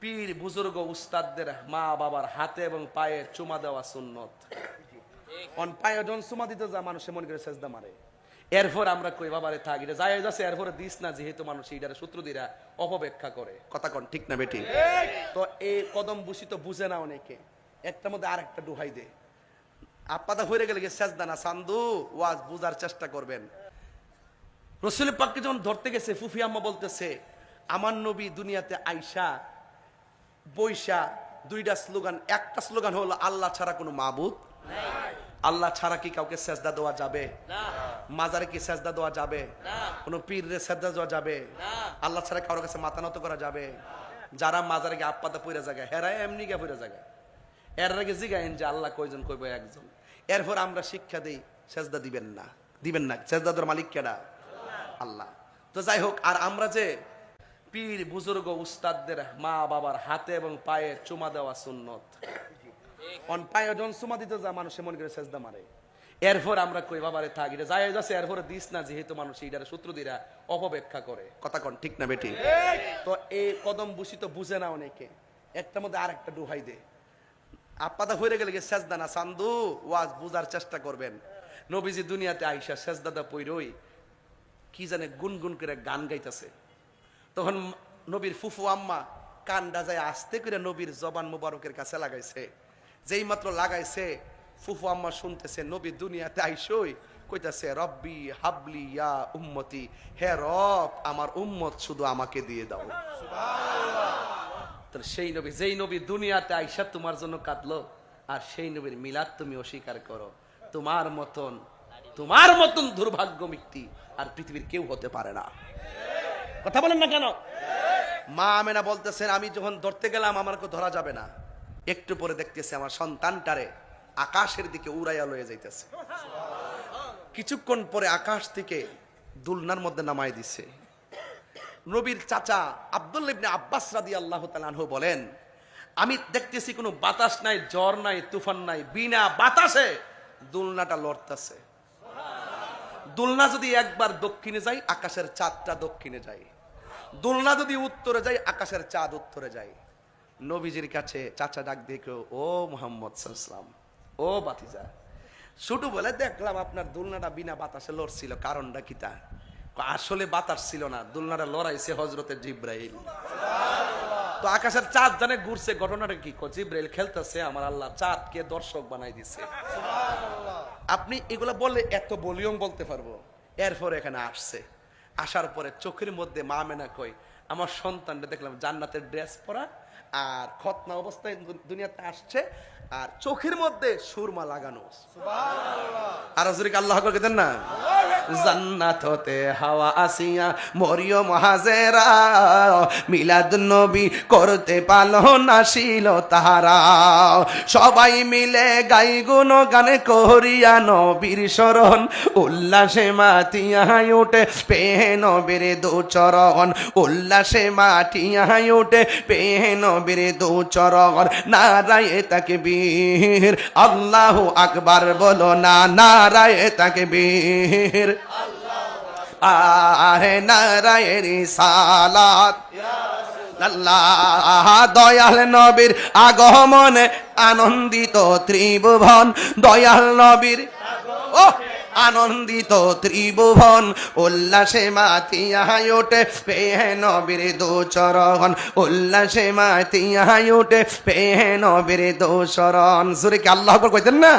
পীর বুজুর্গ উস্তাদদের মা বাবার হাতে এবং পায়ে চুমা দেওয়া সুন্নত। অন পায়ে যখন চুমা দিতে যা মানুষে মনে করে সেজদা মারে। এরপর আমরা কই বাবারে থাকি এটা যাই যাচ্ছে এরপরে দিস না যেহেতু মানুষ এইটার অপব্যাখ্যা করে। কথা কন ঠিক না বেটি? তো এই কদম বুসিত বুঝে না অনেকে। একটার মধ্যে আর একটা ডুহাই দে। আপাদা হয়ে গেলে সেজদা না সান্দু ওয়াজ বুঝার চেষ্টা করবেন। রসুল পাককে যখন ধরতে গেছে ফুফি আম্মা বলতেছে আমার নবী দুনিয়াতে আইসা বৈশা দুইটা স্লোগান একটা স্লোগান হলো আল্লাহ ছাড়া কোনো মাবুদ আল্লাহ ছাড়া কি কাউকে সেজদা দেওয়া যাবে? মাজারে কি সেজদা দেওয়া যাবে? কোনো পীরে সেজদা দেওয়া যাবে? আল্লাহ ছাড়া কারোর কাছে মাথা নত করা যাবে? যারা মাজারে গিয়ে আপ্পাতা পইরা জায়গা হেরায় এমনি গিয়ে পইরা জায়গা এর আগে জিগাইন যে আল্লাহ কয়জন কইব একজন। এরপর আমরা শিক্ষা দিই সেজদা দিবেন না। দিবেন না। সেজদা তোর মালিক কেডা? আল্লাহ। তো যাই হোক আর আমরা যে পীর বুজুর্গ উস্তাদদের মা বাবার হাতে এবং পায়ে চুমা দেওয়া সুন্নত। অন পায়ে যখন চুমা দিতে যা মানুষে মনে করে সেজদা মারে। এরপর আমরা কই বাবারে থাকি এটা যাই যাচ্ছে এরপরে দিস না যেহেতু মানুষ অপব্যাখ্যা করে। কথা কন ঠিক না বেটি? তো এই কদম বুসিত বুঝে না অনেকে। একটার মধ্যে আর একটা ডুহাই দে। আপাদা হয়ে গেলে সেজদা না সান্দু ওয়াজ বুঝার চেষ্টা করবেন। নবীজি দুনিয়াতে আইসা সেজদাদা পইরই কি জানে গুনগুন করে গান গাইতেছে। তখন নবীর ফুফু আম্মা কানডা যায়, আস্তে করে নবীর জবান মুবারকের কাছে লাগাইছে। যেই মাত্র লাগাইছে, ফুফু আম্মা শুনতেছে, নবী দুনিয়াতে আইসই? কইতাছে, রব্বি হাবলি ইয়া উম্মতি। হে রব, আমার উম্মত শুধু আমাকে দিয়ে দাও। তাহলে সেই নবী, যেই নবী দুনিয়াতে আইসা তোমার জন্য কাঁদলো, আর সেই নবীর মিলাদ তুমি অস্বীকার করো। তোমার মতন তোমার মতন দুর্ভাগ্য ব্যক্তি আর পৃথিবীর কেউ হতে পারে না। কথা বলেন না কেন? মা আমেনা বলতেছেন, আমি যখন ধরতে গেলাম আমাকে ধরা যাবে না। একটু পরে দেখতেছে আমার সন্তানটারে আকাশের দিকে উড়াইয়া লয়ে যাইতেছে। কিছুক্ষণ পরে আকাশ থেকে দুলনার মধ্যে নামাই দিছে। নবীর চাচা আব্দুল ইবনে আব্বাস রাদি আল্লাহ তালানহু বলেন, আমি দেখতেছি কোনো বাতাস নাই, জ্বর নাই, তুফান নাই, বিনা বাতাসে দুলনাটা লড়তেছে। দুলনা যদি একবার দক্ষিণে যায়, আকাশের চাঁদটা দক্ষিণে যায়। দুলনা যদি উত্তরে যায় আকাশের চাঁদ উত্তরে যায়। নবীজির কাছে চাচা ডাক দেখো ও মোহাম্মদ সাল্লাম ও বাতিজা ছোট বলে দেখলাম আপনার দুলনাটা বিনা বাতাসে লড়ছিল কারণটা কি তা? আসলে বাতাস ছিল না দুলনাটা লড়াইছে হজরতের জিব্রাইল। তো আকাশের চাঁদ জানে ঘুরছে ঘটনাটা কি? জিব্রাইল খেলতেছে আমার আল্লাহ চাঁদকে দর্শক বানাই দিছে। আপনি এগুলা বললে এত ভলিউম বলতে পারব এরপর এখানে আসছে। আসার পরে চোখের মধ্যে মা মেনা কই আমার সন্তানটা দেখলাম জান্নাতের ড্রেস পরা আর খতনা অবস্থায় দুনিয়াতে আসছে আর চোখের মধ্যে সুরমা লাগানো আর হজরিক আল্লাহ করে দেন না? জান্নাত হতে হাওয়া আসিয়া মরিয় মহাজেরা মিলাদ নবী করতে পালন আসিল তাহারা। সবাই মিলে গাই গুণ গানে করিয়া নবীর শরণ উল্লাসে মাতিয়াই উঠে পেহে নবীর দুচরণ উল্লাসে মাটিয়াই উঠে পেহে নবীর দুচরণ। নারায়ে তাকে বীর আল্লাহ আকবার বলো না, নারায় তাকে বীর আহে নারায়ণী সালাত আল্লাহ দয়াল নবীর আগমনে আনন্দিত ত্রিভুবন। দয়াল নবীর ও আনন্দিত ত্রিভুবন, উল্লাসে মাতিয়াই ওঠে পেহে নবীর দোচরণ, উল্লাসে মাতিয়াই ওঠে পেহে নবীর দোচরণ। সুরে কি আল্লাহ কইতেন না?